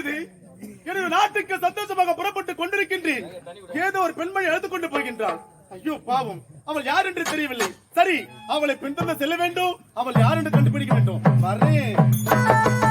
செய்து எனது நாட்டுக்கு சந்தோஷமாக புறப்பட்டு கொண்டிருக்கின்றேன். ஏதோ ஒரு பெண்மணி அழைத்துக் கொண்டு போகின்றாள். ஐயோ பாவம். அவள் யார் என்று தெரியவில்லை. சரி அவளை பின்தொடர்ந்து செல்ல வேண்டும். அவள் யார் என்று கண்டுபிடிக்க வேண்டும். வரேன்.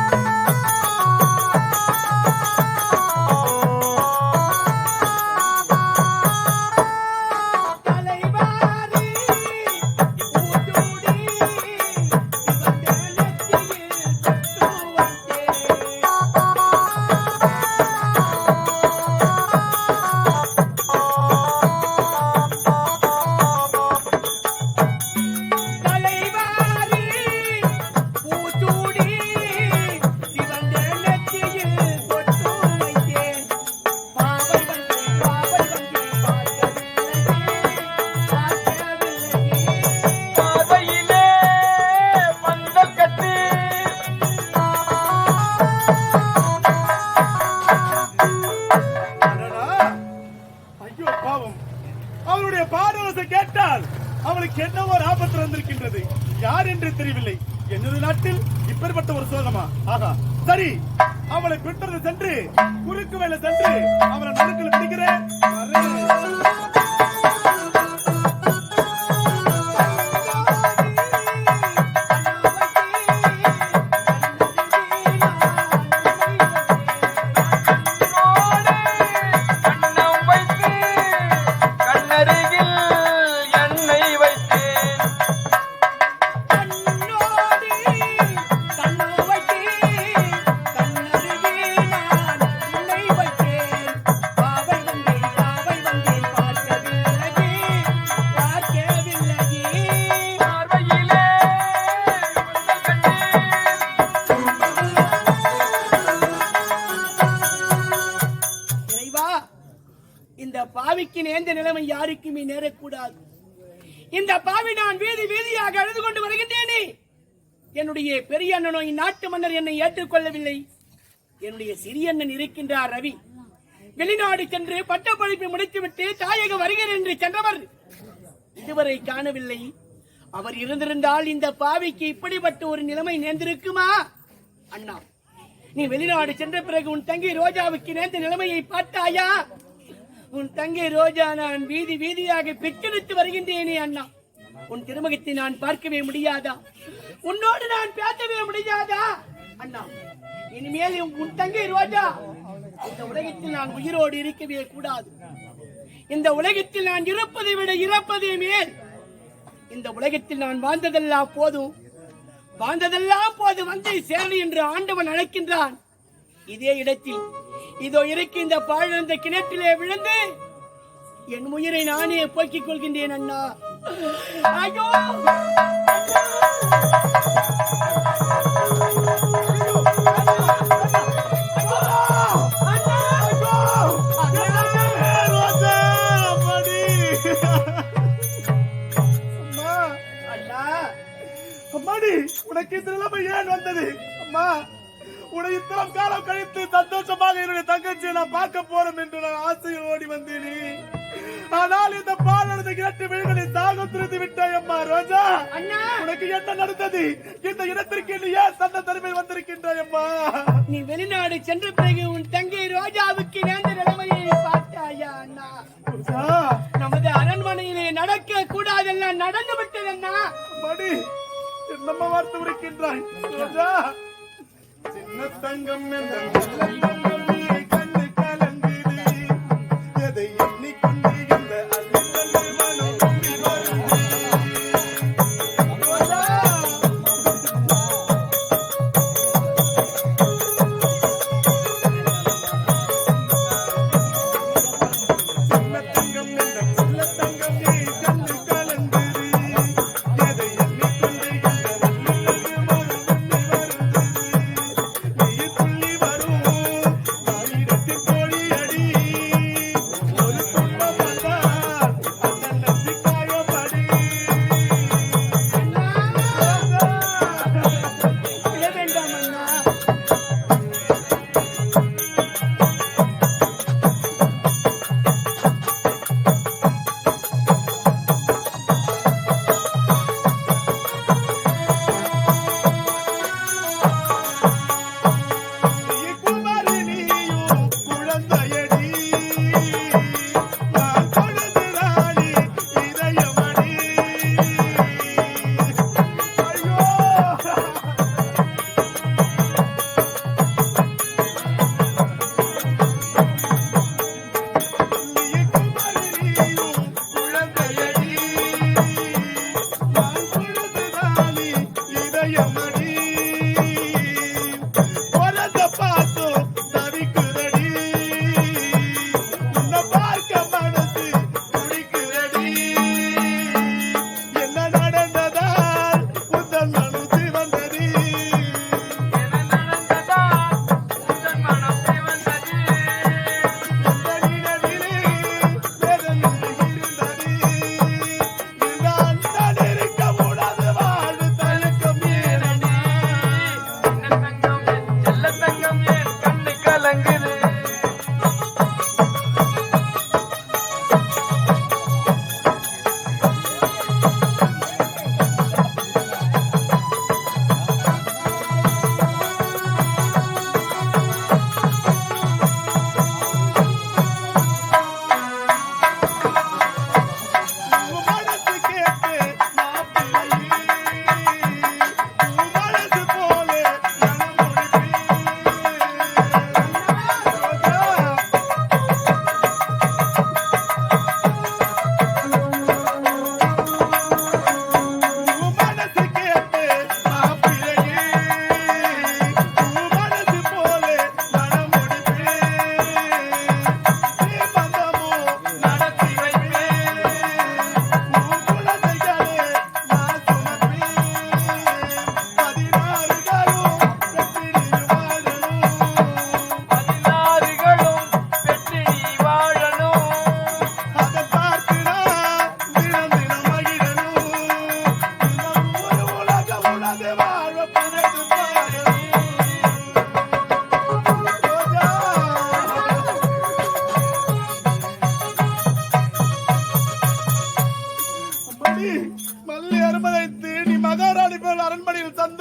அவருடைய பாடவசை கேட்டால் அவளுக்கு என்ன ஒரு ஆபத்து வந்திருக்கின்றது? யார் என்று தெரியவில்லை. என்னது நாட்டில் இப்பேற்பட்ட ஒரு சோகமா ஆகா சரி அவளை பின்தொடர்ந்து சென்று குறுக்கு வேலை சென்று அவளை நடுக்கில் பிடிக்கிறேன். இந்த பாவி நான் வீதி வீதியாக அழுது கொண்டு வருகின்றேனே. என்னுடைய பெரிய அண்ணனோ இந்நாட்டு மன்னர் என்னை ஏற்றுக்கொள்ளவில்லை. என்னுடைய சிறிய அண்ணன் இருக்கின்றார் ரவி. வெளிநாடு சென்று பட்டப்படிப்பை முடித்துவிட்டு தாயகம் வருகிறேன் என்று சென்றவர். இதுவரை காணவில்லை. அவர் இருந்திருந்தால் இந்த பாவிக்கு இப்படிப்பட்ட ஒரு நிலைமை நேர்ந்திருக்குமா? அண்ணா நீ வெளிநாடு சென்ற பிறகு உன் தங்கி ரோஜாவுக்கு நேர்ந்த நிலைமையை பார்த்தாயா? உன் தங்கை ரோஜா நான் வீதி வீதியாக பெற்றெடுத்து வருகின்றேனே அண்ணா. உன் திருமுகத்தை நான் பார்க்கவே முடியாதா? உன்னோடு நான் பேசவே முடியாதா? அண்ணா இனிமேல் உன் தங்கை ரோஜா இந்த உலகத்தில் நான் உயிரோடு இருக்கவே கூடாது. இந்த உலகத்தில் நான் இருப்பதை விட இறப்பதே மேல். இந்த உலகத்தில் நான் வாழ்ந்ததெல்லாம் போதும். வாழ்ந்ததெல்லாம் போது வந்து சேரலி என்று ஆண்டவன் அழைக்கின்றான். இதே இடத்தில் இதோ இருக்கு இந்த பாழந்த கிணற்றிலே விழுந்து என் உயிரை நானே போக்கிக் கொள்கின்றேன் அண்ணா ஐயோ அம்மா, அண்ணா அம்மாடி உனக்கு இந்த நிலைமை ஏன் வந்தது அம்மா உன்னை இத்தனை காலம் கழித்து சந்தோஷமாக என்னுடைய தங்கச்சியை நான் பார்க்க போறோம் என்று நான் ஆசையில் ஓடி வந்தேனே. ஆனால் இந்த பாலனது கேட்டு வீடுகளை தாகம் துரித்து விட்டாய் அம்மா ரோஜா. உனக்கு என்ன நடந்தது? இந்த இடத்திற்கு நீ ஏன் தந்த தனிமை வந்திருக்கின்றாய் அம்மா? நீ வெளிநாடு சென்ற பிறகு உன் தங்கை ரோஜாவுக்கு நேர்ந்த நிலைமையை பார்த்தாயா அண்ணா? ரோஜா, நமது அரண்மனையிலே நடக்க கூடாதெல்லாம் நடந்து விட்டது அண்ணா. மடி என்னம்மா வார்த்தை உரைக்கின்றாய்? ரோஜா! చిన్న తంగం మీద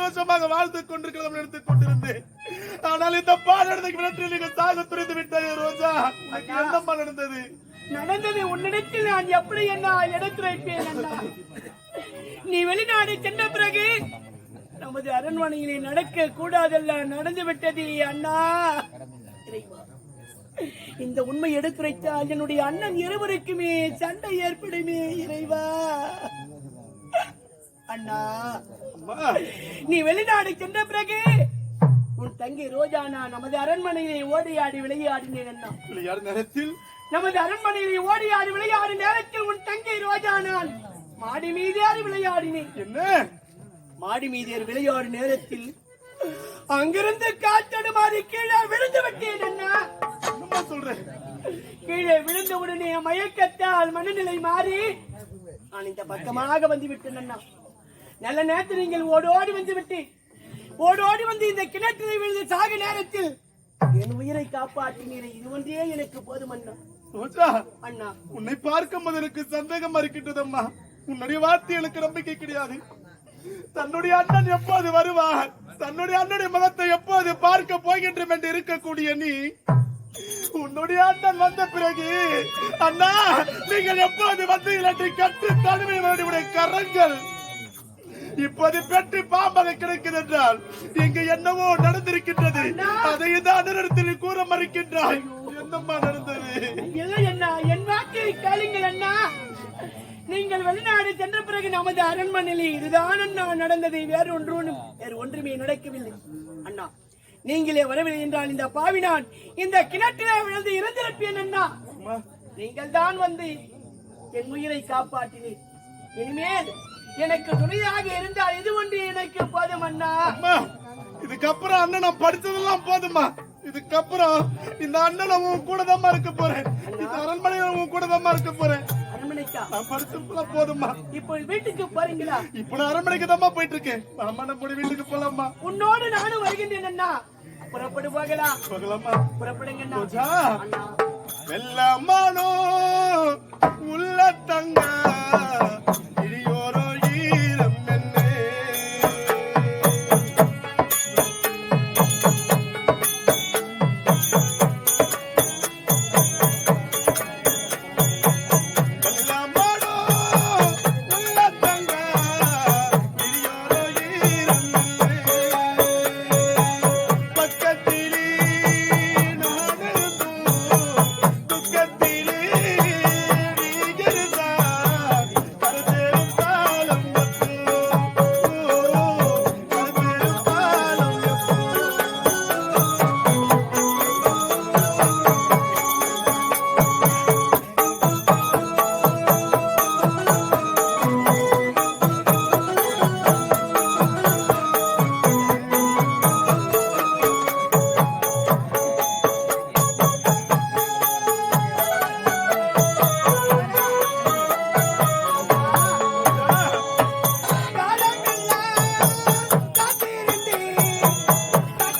சந்தோஷமாக வாழ்ந்து கொண்டிருக்கிறோம் எடுத்துக் கொண்டிருந்தேன். ஆனால் இந்த பாடத்துக்கு விரட்டில் நீங்கள் சாக துரிந்து விட்டது ரோஜா. என்னம்மா நடந்தது நடந்தது உன்னிடத்தில் நான் எப்படி என்ன எடுத்துரைப்பேன் அண்ணா? நீ வெளிநாடு சென்ற பிறகு நமது அரண்மனையிலே நடக்க கூடாதெல்லாம் நடந்து விட்டது அண்ணா. இந்த உண்மை எடுத்துரைத்தால் என்னுடைய அண்ணன் இருவருக்குமே சண்டை ஏற்படுமே இறைவா. அண்ணா நீ வெளிநாடு சென்ற பிறகு உன் தங்கை ரோஜானா நமது அரண்மனையிலே ஓடியாடி விளையாடினேன் அண்ணா. விளையாடு நேரத்தில் நமது அரண்மனையிலே ஓடியாடி விளையாடும் நேரத்தில் உன் தங்கை ரோஜானான் மாடி மீதேறி விளையாடினேன். என்ன? மாடி மீதேறி விளையாடும் நேரத்தில் அங்கிருந்து காத்தடு மாறி கீழே விழுந்து விட்டேன் அண்ணா. சொல்றேன் கீழே விழுந்த உடனே மயக்கத்தால் மனநிலை மாறி நான் இந்த பக்கமாக வந்து விட்டேன் அண்ணா. நல்ல நேரத்தில் நீங்கள் ஓடோடி வந்து விட்டேன் ஓடோடி வந்து இந்த கிணற்றிலே விழுந்து சாக நேரத்தில் என் உயிரை காப்பாற்றினீரே. இது ஒன்றே எனக்கு போதும் அண்ணா. அண்ணா. உன்னை பார்க்கும் போது எனக்கு சந்தேகமா இருக்கின்றது அம்மா உன்னுடைய வார்த்தை எனக்கு நம்பிக்கை கிடையாது. தன்னுடைய அண்ணன் எப்போது வருவார்? தன்னுடைய அண்ணனுடைய முகத்தை எப்போது பார்க்க போகின்றோம் என்று இருக்கக்கூடிய நீ உன்னுடைய அண்ணன் வந்த பிறகு அண்ணா நீங்கள் எப்போது வந்தீர்கள் என்று கட்டு தனிமையுடைய கரங்கள். இப்போது பெற்று பாம்பாக கிடைக்கிறது என்றால் இங்கு என்னவோ நடந்திருக்கின்றது. அதை இந்த அண்ணனிடத்தில் கூற மறுக்கின்றாய் என்னம்மா நடந்தது? அண்ணா என் வாக்கை கேளுங்கள் அண்ணா. நீங்கள் வெளிநாடு சென்ற பிறகு நமது அரண்மனையில் இதுதான் அண்ணா நடந்தது. வேறு ஒன்றும் வேறு ஒன்றுமே நடக்கவில்லை. அண்ணா நீங்களே வரவில்லை என்றால் இந்த பாவினான் இந்த கிணற்றிலே விழுந்து இறந்திருப்பேன் அண்ணா. நீங்கள் தான் வந்து என் உயிரை காப்பாற்றினீர். இனிமேல் எனக்கு துணையாக இருந்தால் இது ஒன்று எனக்கு போதும் அண்ணா. இதுக்கப்புறம் அண்ணன் நான் படிச்சதெல்லாம் போதுமா இதுக்கப்புறம் இந்த அண்ணன் உன் கூட தான் இருக்க போறேன். இந்த அரண்மனையில உன் கூட தான் இருக்க போறேன். நான் படிச்சதெல்லாம் போதுமா இப்போ வீட்டுக்கு போறீங்களா? இப்ப நான் அரண்மனைக்கு தான் போயிட்டு இருக்கேன் நம்ம வீட்டுக்கு போலாமா உன்னோடு நானும் வருகின்றேன் அண்ணா. புறப்படு போகலாம். போகலாமா புறப்படுங்க வெள்ளமானோ உள்ள தங்க